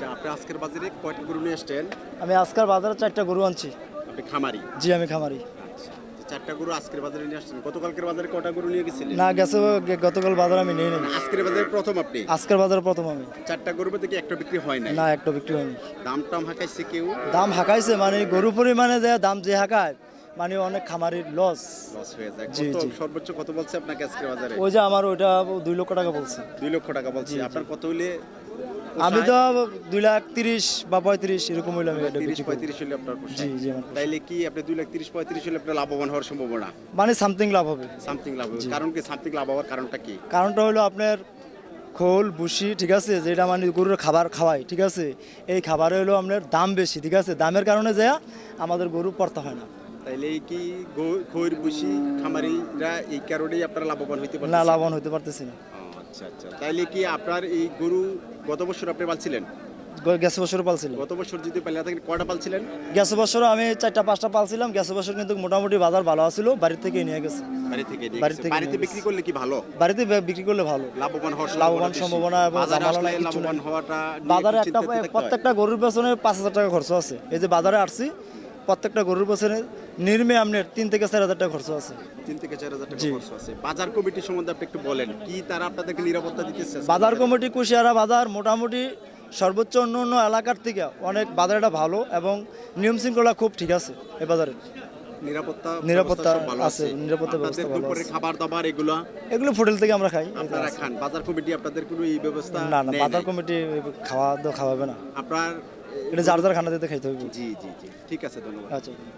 আচ্ছা আপনি আজকের বাজারে কয়টা গরু নিয়ে আসছেন? আমি আজকাল বাজারে চারটা গরু আনছি। আপনি খামারি? জি আমি খামারি। আচ্ছা চারটা গরু আজকের বাজারে নিয়ে আসছেন। গতকালকের বাজারে কটা গরু নিয়ে গেছিলেন? না গেছে গতকাল বাজার আমি নিয়ে নিই। আজকের বাজারে প্রথম আপনি? আজকের বাজারে প্রথম আমি। চারটা গরুর মধ্যে কি একটা বিক্রি হয় নাই? না একটা বিক্রি হয়নি দাম টাম হাঁকাইছে কেউ? দাম হাঁকাইছে মানে গরু পরিমাণে যে দাম যে হাঁকায় মানে অনেক খামারির লস লস হয়ে যায়। কত? সর্বোচ্চ কত বলছে আপনাকে আজকের বাজারে? ওই যে আমার ওইটা দুই লক্ষ টাকা বলছে। দুই লক্ষ টাকা বলছি। আপনার কত হইলে আমি তো দুই লাখ তিরিশ বা পঁয়ত্রিশ এরকম হইলে আমি তিরিশ পঁয়ত্রিশ হলে আপনার জি জি তাইলে কি আপনি দুই লাখ তিরিশ পঁয়ত্রিশ হলে আপনার লাভবান হওয়ার সম্ভাবনা? মানে সামথিং লাভ হবে। সামথিং লাভ হবে। কারণ কি সামথিং লাভ হওয়ার কারণটা কি? কারণটা হলো আপনার খোল ভুসি ঠিক আছে যেটা মানে গরুর খাবার খাওয়াই ঠিক আছে এই খাবারে হলো আপনার দাম বেশি ঠিক আছে দামের কারণে যা আমাদের গরু পড়তে হয় না। তাইলে কি খৈর বুসি খামারিরা এই কারণেই আপনারা লাভবান হইতে না লাভবান হতে পারতেছি না। আচ্ছা আচ্ছা। তাইলে কি আপনার এই গরু গত বছর আপনি পালছিলেন? বছর পালছিলাম। গত বছর যদি পাইলে থাকেন কয়টা পালছিলেন? বছর আমি চারটা পাঁচটা পালছিলাম। বছর কিন্তু মোটামুটি বাজার ভালো আছিল বাড়ি থেকে নিয়ে গেছে। বাড়ি থেকে বাড়ি থেকে বাড়িতে বিক্রি করলে কি ভালো? বাড়িতে বিক্রি করলে ভালো। লাভবান হওয়ার লাভবান। সম্ভাবনা এবং বাজারে ঝামেলা কিছু লাভবান হওয়াটা বাজারে একটা। প্রত্যেকটা গরুর পেছনে পাঁচ হাজার টাকা খরচ আছে। এই যে বাজারে আসছি প্রত্যেকটা গরুর পেছনে নির্মে আপনার তিন থেকে চার হাজার টাকা খরচ আছে। তিন থেকে চার হাজার টাকা খরচ আছে। বাজার কমিটি সম্বন্ধে আপনি একটু বলেন কি তারা আপনাদেরকে নিরাপত্তা দিতেছে বাজার কমিটি কুশিয়ারা বাজার মোটামুটি সর্বোচ্চ অন্য অন্য এলাকার থেকে অনেক বাজারটা ভালো এবং নিয়ম শৃঙ্খলা খুব ঠিক আছে এই বাজারে। নিরাপত্তা নিরাপত্তা ব্যবস্থা সব ভালো আছে, নিরাপত্তা আপনাদের ব্যবস্থা দুপুরে খাবার দাবার এগুলো? এগুলো হোটেল থেকে আমরা খাই আপনারা খান। বাজার কমিটি আপনাদের কোনো এই ব্যবস্থা না না বাজার কমিটি খাওয়া দাওয়া খাওয়াবে না। আপনার এটা যার যার খানা দিতে খাইতে হবে জি জি জি। ঠিক আছে ধন্যবাদ। আচ্ছা।